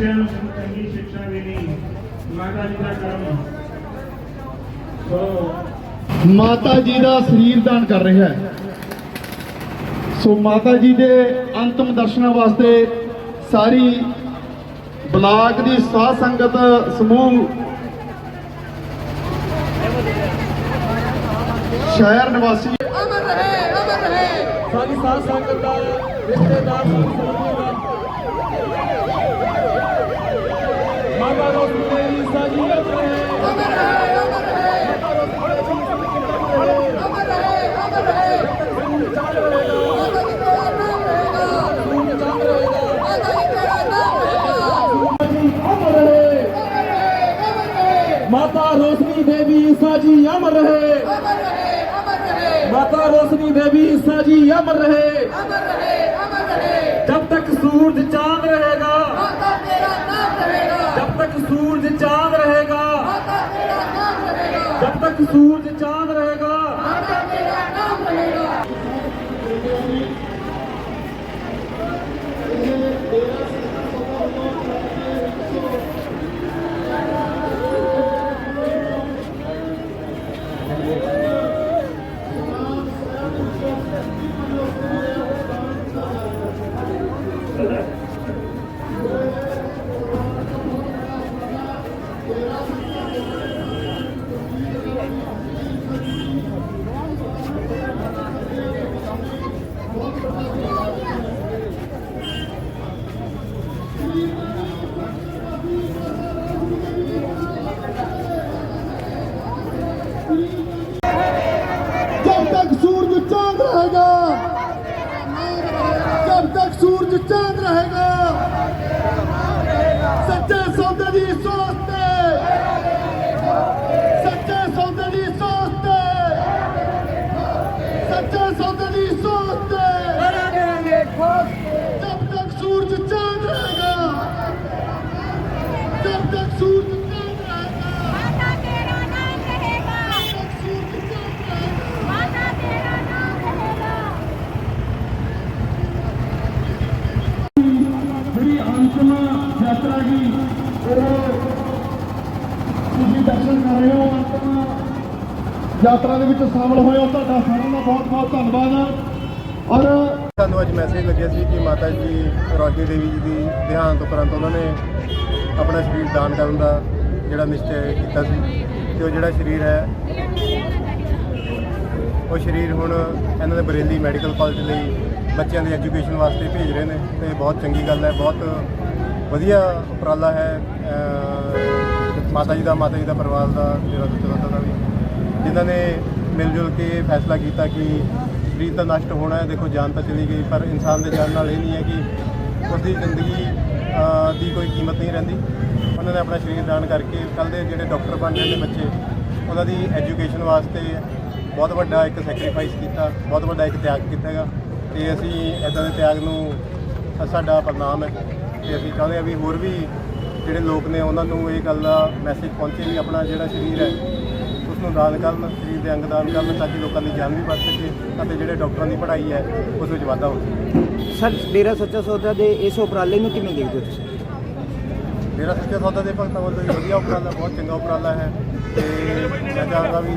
ਬੱਚਿਆਂ ਨੂੰ ਚੰਗੀ ਸਿੱਖਿਆ ਦੇਣੀ ਮਾਤਾ ਜੀ ਦਾ ਕਰਮ। ਸੋ ਮਾਤਾ ਜੀ ਦਾ ਸਰੀਰ ਦਾਨ ਕਰ ਰਿਹਾ ਹੈ। ਸੋ ਮਾਤਾ ਜੀ ਦੇ ਅੰਤਮ ਦਰਸ਼ਨਾਂ ਵਾਸਤੇ ਸਾਰੀ ਬਲਾਕ ਦੀ ਸਾਧ ਸੰਗਤ ਸਮੂਹ ਸ਼ਹਿਰ ਨਿਵਾਸੀ ਅਮਰ ਰਹੇ ਅਮਰ ਰਹੇ ਸਾਰੀ ਸਾਧ ਸੰਗਤ ਦਾ ਰਿਸ਼ਤੇਦਾਰ ਮਾਤਾ ਰੋਸ਼ਨੀ ਦੇਵੀ ਸਾਜੀ ਆਪਣੇ ਅਮਰ ਰਹੇ। ਅਮਰ ਰਹੇ ਅਮਰ ਰਹੇ ਮਾਤਾ ਜੀ ਨਾਮ ਰਹੇਗਾ ਮਾਤਾ ਜੀ ਅਮਰ ਰਹੇ। ਅਮਰ ਰਹੇ ਰੋਸ਼ਨੀ ਦੇਵੀ ਅਮਰ ਰਹੇ। ਰੋਸ਼ਨੀ ਦੇਵੀ ਸਾਜੀ ਅਮਰ ਰਹੇ सूरज चांद रहेगा जब तक सूरज चांद रहेगा ਜਦ ਤੱਕ ਸੂਰਜ ਚਾਂਦ ਰਹੇਗਾ ਜਦ ਤੱਕ ਸੂਰਜ ਚਾਂਦ ਰਹੇਗਾ ਯਾਤਰਾ ਦੇ ਵਿੱਚ ਸ਼ਾਮਲ ਹੋਏ ਹੋ ਤੁਹਾਡਾ ਸਾਰਿਆਂ ਦਾ ਬਹੁਤ ਬਹੁਤ ਧੰਨਵਾਦ। ਔਰ ਸਾਨੂੰ ਅੱਜ ਮੈਸੇਜ ਲੱਗਿਆ ਸੀ ਕਿ ਮਾਤਾ ਜੀ ਰੋਸ਼ਨੀ ਦੇਵੀ ਜੀ ਦੀ ਦੇਹਾਂਤ ਉਪਰੰਤ ਉਹਨਾਂ ਨੇ ਆਪਣਾ ਸਰੀਰ ਦਾਨ ਕਰਨ ਦਾ ਜਿਹੜਾ ਨਿਸ਼ਚੈ ਕੀਤਾ ਸੀ ਤੇ ਉਹ ਜਿਹੜਾ ਸਰੀਰ ਹੈ, ਉਹ ਸਰੀਰ ਹੁਣ ਇਹਨਾਂ ਦੇ ਬਰੇਲੀ ਮੈਡੀਕਲ ਕਾਲਜ ਲਈ ਬੱਚਿਆਂ ਦੀ ਐਜੂਕੇਸ਼ਨ ਵਾਸਤੇ ਭੇਜ ਰਹੇ ਨੇ ਤੇ ਬਹੁਤ ਚੰਗੀ ਗੱਲ ਹੈ, ਬਹੁਤ ਵਧੀਆ ਉਪਰਾਲਾ ਹੈ ਮਾਤਾ ਜੀ ਦਾ, ਮਾਤਾ ਜੀ ਦਾ ਪਰਿਵਾਰ ਦਾ ਜਿਹੜਾ ਦੁੱਤਰਤਾ ਦਾ ਵੀ। ਜਿਨ੍ਹਾਂ ਨੇ ਮਿਲ ਜੁਲ ਕੇ ਇਹ ਫੈਸਲਾ ਕੀਤਾ ਕਿ ਸਰੀਰ ਤਾਂ ਨਸ਼ਟ ਹੋਣਾ ਹੈ, ਦੇਖੋ ਜਾਨ ਤਾਂ ਚਲੀ ਗਈ, ਪਰ ਇਨਸਾਨ ਦੇ ਜਾਨ ਨਾਲ ਇਹ ਨਹੀਂ ਹੈ ਕਿ ਉਸਦੀ ਜ਼ਿੰਦਗੀ ਦੀ ਕੋਈ ਕੀਮਤ ਨਹੀਂ ਰਹਿੰਦੀ। ਉਹਨਾਂ ਨੇ ਆਪਣਾ ਸਰੀਰ ਦਾਨ ਕਰਕੇ ਕੱਲ ਦੇ ਜਿਹੜੇ ਡਾਕਟਰ ਬਣ ਰਹੇ ਨੇ ਬੱਚੇ, ਉਹਨਾਂ ਦੀ ਐਜੂਕੇਸ਼ਨ ਵਾਸਤੇ ਬਹੁਤ ਵੱਡਾ ਇੱਕ ਸੈਕਰੀਫਾਈਸ ਕੀਤਾ, ਬਹੁਤ ਵੱਡਾ ਇੱਕ ਤਿਆਗ ਕੀਤਾ ਹੈਗਾ। ਤੇ ਅਸੀਂ ਇਦਾਂ ਦੇ ਤਿਆਗ ਨੂੰ ਸਾਡਾ ਪ੍ਰਣਾਮ ਹੈ। ਤੇ ਅਸੀਂ ਚਾਹੁੰਦੇ ਹਾਂ ਵੀ ਹੋਰ ਵੀ ਜਿਹੜੇ ਲੋਕ ਨੇ, ਉਹਨਾਂ ਨੂੰ ਇਹ ਗੱਲ ਦਾ ਮੈਸੇਜ ਪਹੁੰਚੇ ਵੀ ਆਪਣਾ ਜਿਹੜਾ ਸਰੀਰ ਹੈ ਨੂੰ ਦਾਨ ਕਰਨ ਸਰੀਰ ਦੇ ਅੰਗ ਦਾਨ ਕਰਨ ਤਾਂ ਕਿ ਲੋਕਾਂ ਦੀ ਜਾਨ ਵੀ ਬਚ ਸਕੇ ਅਤੇ ਜਿਹੜੇ ਡਾਕਟਰਾਂ ਦੀ ਪੜ੍ਹਾਈ ਹੈ ਉਸ ਵਿੱਚ ਵਾਧਾ ਹੋ ਸਕੇ। ਸਰ ਡੇਰਾ ਸੱਚਾ ਸੌਦਾ ਦੇ ਇਸ ਉਪਰਾਲੇ ਨੂੰ ਕਿਵੇਂ ਦੇਖਦੇ ਹੋ ਤੁਸੀਂ? ਮੇਰਾ ਸੱਚਾ ਸੌਦਾ ਦੇ ਭਗਤਾਂ ਵੱਲੋਂ ਇਹ ਵਧੀਆ ਉਪਰਾਲਾ ਬਹੁਤ ਚੰਗਾ ਉਪਰਾਲਾ ਹੈ ਤੇ ਮੈਂ ਚਾਹੁੰਦਾ ਵੀ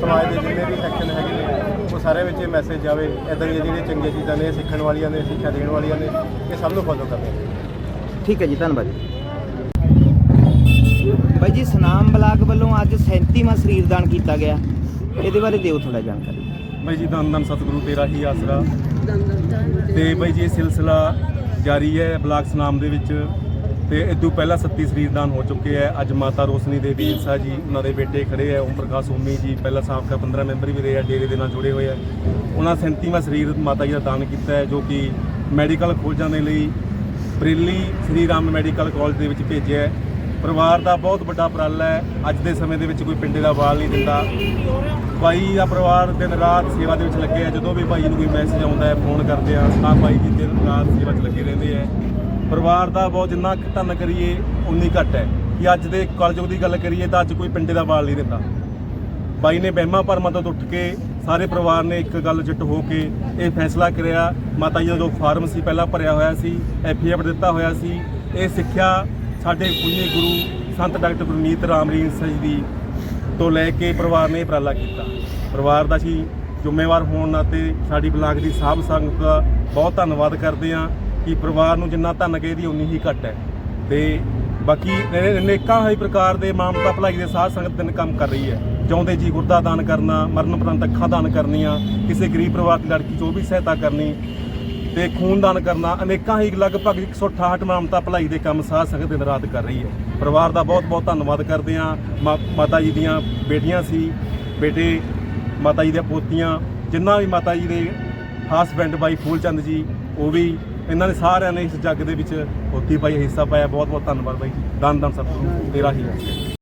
ਸਮਾਜ ਦੇ ਜਿੰਨੇ ਵੀ ਸੈਕਸ਼ਨ ਹੈਗੇ ਨੇ ਉਹ ਸਾਰੇ ਵਿੱਚ ਇਹ ਮੈਸੇਜ ਜਾਵੇ ਇਦਾਂ ਦੀਆਂ ਜਿਹੜੀਆਂ ਚੰਗੀਆਂ ਚੀਜ਼ਾਂ ਨੇ ਸਿੱਖਣ ਵਾਲੀਆਂ ਨੇ ਸਿੱਖਿਆ ਦੇਣ ਵਾਲੀਆਂ ਨੇ ਇਹ ਸਭ ਨੂੰ ਫੋਲੋ ਕਰਨਾ। ਠੀਕ ਹੈ ਜੀ ਧੰਨਵਾਦ। ਜੀ ਬਾਈ ਜੀ ਸਨਾਮ ਬਲਾਕ ਵੱਲੋਂ ਅੱਜ 37ਵਾਂ ਸਰੀਰ ਦਾਨ ਕੀਤਾ ਗਿਆ। ਇਹਦੇ ਬਾਰੇ ਦਿਓ ਥੋੜਾ ਜਾਣਕਾਰੀ। ਬਾਈ ਜੀ ਧੰਨ ਧੰਨ ਸਤਿਗੁਰੂ ਤੇਰਾ ਹੀ ਆਸਰਾ। ਤੇ ਬਾਈ ਜੀ ਇਹ ਸਿਲਸਿਲਾ ਜਾਰੀ ਹੈ ਬਲਾਕ ਸਨਾਮ ਦੇ ਵਿੱਚ। ਤੇ ਇਦੋਂ ਪਹਿਲਾਂ 37 ਸਰੀਰਦਾਨ ਹੋ ਚੁੱਕੇ ਹੈ। ਅੱਜ ਮਾਤਾ ਰੋਸ਼ਨੀ ਦੇਵੀ ਇੰਸਾ ਜੀ ਉਹਨਾਂ ਦੇ ਬੇਟੇ ਖੜੇ ਹੈ। ਓਮ ਪ੍ਰਕਾਸ਼ ਓਮੀ ਜੀ ਪਹਿਲਾਂ ਸਾਬਕਾ 15 ਮੈਂਬਰ ਵੀ ਰਹੇ ਆ ਡੇਰੇ ਦੇ ਨਾਲ ਜੁੜੇ ਹੋਏ ਆ ਉਹਨਾਂ 37ਵਾਂ ਸਰੀਰ ਮਾਤਾ ਜੀ ਦਾ ਦਾਨ ਕੀਤਾ ਹੈ ਜੋ ਕਿ ਮੈਡੀਕਲ ਖੋਜਾਂ ਦੇ ਲਈ ਬਰੇਲੀ ਸ੍ਰੀ ਰਾਮ ਮੈਡੀਕਲ ਕਾਲਜ ਦੇ ਵਿੱਚ ਭੇਜਿਆ ਹੈ। ਪਰਿਵਾਰ ਦਾ ਬਹੁਤ ਵੱਡਾ ਉਪਰਾਲਾ ਹੈ। ਅੱਜ ਦੇ ਸਮੇਂ ਦੇ ਵਿੱਚ ਕੋਈ ਪਿੰਡੇ ਦਾ ਵਾਲ ਨਹੀਂ ਦਿੰਦਾ। ਭਾਈ ਦਾ ਪਰਿਵਾਰ ਦਿਨ ਰਾਤ ਸੇਵਾ ਦੇ ਵਿੱਚ ਲੱਗੇ ਆ। ਜਦੋਂ ਵੀ ਭਾਈ ਨੂੰ ਕੋਈ ਮੈਸੇਜ ਆਉਂਦਾ ਹੈ ਫੋਨ ਕਰਦੇ ਆ, ਤਾਂ ਭਾਈ ਜੀ ਦਿਨ ਰਾਤ ਸੇਵਾ 'ਚ ਲੱਗੇ ਰਹਿੰਦੇ ਆ। ਪਰਿਵਾਰ ਦਾ ਬਹੁਤ ਜਿੰਨਾ ਕੁ ਧੰਨ ਕਰੀਏ ਉਨੀ ਘੱਟ ਹੈ। ਕਿ ਅੱਜ ਦੇ ਕਲਯੁਗ ਦੀ ਗੱਲ ਕਰੀਏ ਤਾਂ ਅੱਜ ਕੋਈ ਪਿੰਡੇ ਦਾ ਵਾਲ ਨਹੀਂ ਦਿੰਦਾ। ਬਾਈ ਨੇ ਬਹਿਮਾ ਭਰਮਾਂ ਤੋਂ ਉੱਠ ਕੇ ਸਾਰੇ ਪਰਿਵਾਰ ਨੇ ਇੱਕ ਗੱਲ ਜੁੱਟ ਹੋ ਕੇ ਇਹ ਫੈਸਲਾ ਕਰਿਆ। ਮਾਤਾ ਜੀ ਦਾ ਜੋ ਫਾਰਮ ਸੀ, ਪਹਿਲਾਂ ਭਰਿਆ ਹੋਇਆ ਸੀ ਐਫੀਐਫ ਦਿੱਤਾ ਹੋਇਆ ਸੀ। ਇਹ ਸਿੱਖਿਆ ਸਾਡੇ ਪੂਜਨੀ ਗੁਰੂ ਸੰਤ ਡਾਕਟਰ ਗੁਰਮੀਤ ਰਾਮਲੀਨ ਜੀ ਦੀ ਤੋਂ ਲੈ ਕੇ ਪਰਿਵਾਰ ਨੇ ਉਪਰਾਲਾ ਕੀਤਾ। ਪਰਿਵਾਰ ਦਾ ਅਸੀਂ ਜ਼ਿੰਮੇਵਾਰ ਹੋਣ ਨਾਤੇ ਸਾਡੀ ਬਲਾਕ ਦੀ ਸਾਧ ਸੰਗਤ ਦਾ ਬਹੁਤ ਧੰਨਵਾਦ ਕਰਦੇ ਹਾਂ ਕਿ ਪਰਿਵਾਰ ਨੂੰ ਜਿੰਨਾ ਧੰਨ ਗਏ ਦੀ ਉਨੀ ਹੀ ਘੱਟ ਹੈ। ਤੇ ਬਾਕੀ ਅਨੇਕਾਂ ਹੀ ਪ੍ਰਕਾਰ ਦੇ ਮਾਮਤਾ ਭਲਾਈ ਦੇ ਸਾਧ ਸੰਗਤ ਦਿਨ ਕੰਮ ਕਰ ਰਹੀ ਹੈ। ਚਾਹੁੰਦੇ ਜੀ ਗੁਰਦਾ ਦਾਨ ਕਰਨਾ, ਮਰਨ ਉਪਰੰਤ ਅੱਖਾਂ ਦਾਨ ਕਰਨੀਆਂ, ਕਿਸੇ ਗਰੀਬ ਪਰਿਵਾਰ ਦੀ ਲੜਕੀ 'ਚ ਵੀ ਸਹਾਇਤਾ ਕਰਨੀ ਤੇ ਖੂਨਦਾਨ ਕਰਨਾ, ਅਨੇਕਾਂ ਹੀ ਲਗਭਗ 168 ਮਾਮਤਾ ਭਲਾਈ ਦੇ ਕੰਮ ਸਾਧ ਸੰਗਤ ਦਿਨ ਰਾਤ ਕਰ ਰਹੀ ਹੈ। ਪਰਿਵਾਰ ਦਾ ਬਹੁਤ ਬਹੁਤ ਧੰਨਵਾਦ ਕਰਦੇ ਹਾਂ। ਮਾ- ਮਾਤਾ ਜੀ ਦੀਆਂ ਬੇਟੀਆਂ ਸੀ, ਬੇਟੇ, ਮਾਤਾ ਜੀ ਦੀਆਂ ਪੋਤੀਆਂ, ਜਿੰਨਾ ਵੀ ਮਾਤਾ ਜੀ ਦੇ ਹਸਬੈਂਡ ਬਾਈ ਫੂਲਚੰਦ ਜੀ, ਉਹ ਵੀ ਇਹਨਾਂ ਨੇ ਸਾਰਿਆਂ ਨੇ ਇਸ ਜੱਗ ਦੇ ਵਿੱਚ ਹੋਤੀ ਪਾਈ, ਹਿੱਸਾ ਪਾਇਆ। ਬਹੁਤ ਬਹੁਤ ਧੰਨਵਾਦ ਬਾਈ ਜੀ। ਦਾਨ ਦਾਨ ਸਤਿਗੁਰੂ ਤੇਰਾ ਹੀ ਹੈ।